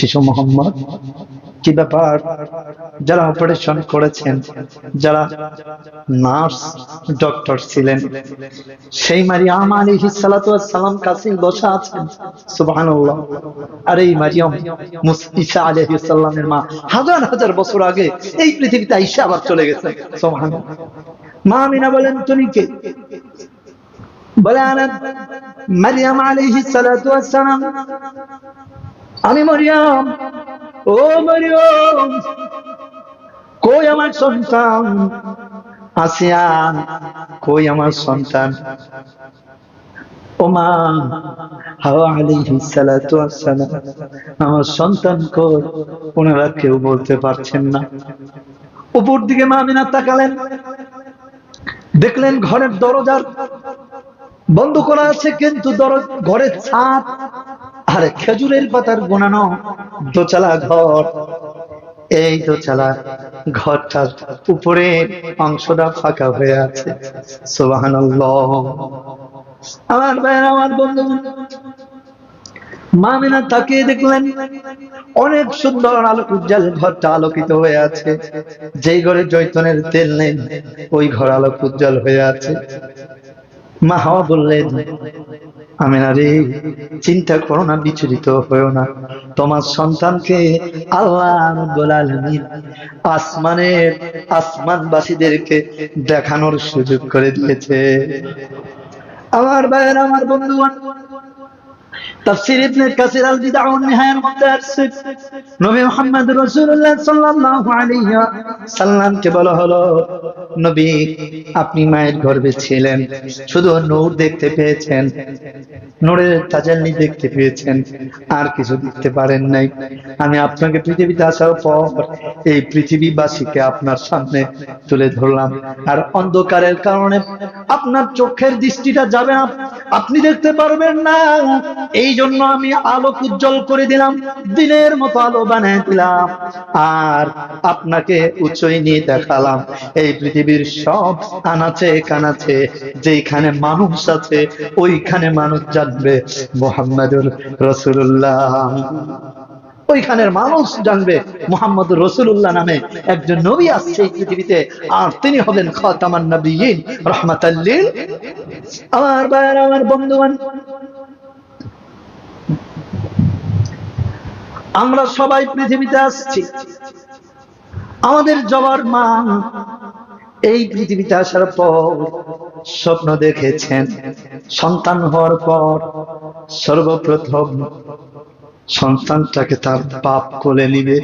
শিশু মোহাম্মদ। কি ব্যাপার? যারা অপারেশন করেছেন, যারা নার্স ডক্টর ছিলেন, সেই মারিয়াম আলী সালাম কাছে বসা আছেন। সুবহানাল্লাহ। আর এই মারিয়াম ঈসা আলাইহি সাল্লামের মা, হাজার হাজার বছর আগে এই পৃথিবীতে ঈসা আবার চলে গেছেন সুবহানাল্লাহ। মা আমিনা বলেন, তুমি কে? বলে, আনা মারিয়াম সালাতু ওয়াসসালাম আমি মরিয়াম, ও মরিয়ম, কই আমার সন্তান? আসিয়া, কই আমার সন্তান? আমার সন্তান ওনারা কেউ বলতে পারছেন না। উপর দিকে মা আমিনা তাকালেন। দেখলেন ঘরের দরজার বন্ধ করা আছে, কিন্তু ঘরের ছাদ আরে খেজুরের পাতার গোনানো দোচালা ঘর। এই দোচালা ঘরটার উপরে অংশটা ফাঁকা হয়ে আছে। সোবাহান আমার ভাইয়ের, আমার বন্ধু মামিনা তাকিয়ে দেখলেন অনেক সুন্দর আলোক উজ্জ্বল ঘরটা আলোকিত হয়ে আছে। যেই ঘরে জৈতনের তেল নেই, ওই ঘর আলোক উজ্জ্বল হয়ে আছে। মা হাওয়া বললেন আমিনা রে চিন্তা করো না, বিচলিত হয়েও না। তোমার সন্তানকে আল্লাহ আসমানের আসমানবাসীদেরকে দেখানোর সুযোগ করে দিয়েছে। আমার ভাইয়ের, আমার বন্ধুগণ তাফসীর ইবনে কাসির আল নবী মুহাম্মদ রাসূলুল্লাহ সাল্লাল্লাহু আলাইহি বলা হলো, নবী, আপনি মায়ের গর্ভে ছিলেন, শুধু নূর দেখতে পেয়েছেন, নূরের তাজাল্লি দেখতে পেয়েছেন, আর কিছু দেখতে পারেন নাই। আমি আপনাকে পৃথিবীতে আসার পর এই পৃথিবীবাসীকে আপনার সামনে তুলে ধরলাম। আর অন্ধকারের কারণে আপনার চোখের দৃষ্টিটা যাবে না আপনি দেখতে পারবেন না। এই জন্য আমি আলোক উজ্জ্বল করে দিলাম, দিনের মতো আলো বানিয়ে দিলাম। আর আপনাকে উচ্চই নিয়ে দেখালাম, এই পৃথিবীর সব আনাচে কানাচে যেখানে মানুষ আছে, ওইখানে মানুষ জানবে মোহাম্মদুর রসুল্লাহ ওইখানের মানুষ জানবে মোহাম্মদ রসুল্লাহ নামে একজন নবী আসছে এই পৃথিবীতে, আর তিনি হবেন খতামান নবীন রহমাতাল্লিল আমার ভাইয়ের, আমার বন্ধুবান। আমরা সবাই পৃথিবীতে আসছি। আমাদের জবার মা এই পৃথিবীতে আসার পর স্বপ্ন দেখেছেন। সন্তান হওয়ার পর সর্বপ্রথম সন্তানটাকে তার বাপ কোলে নিবে।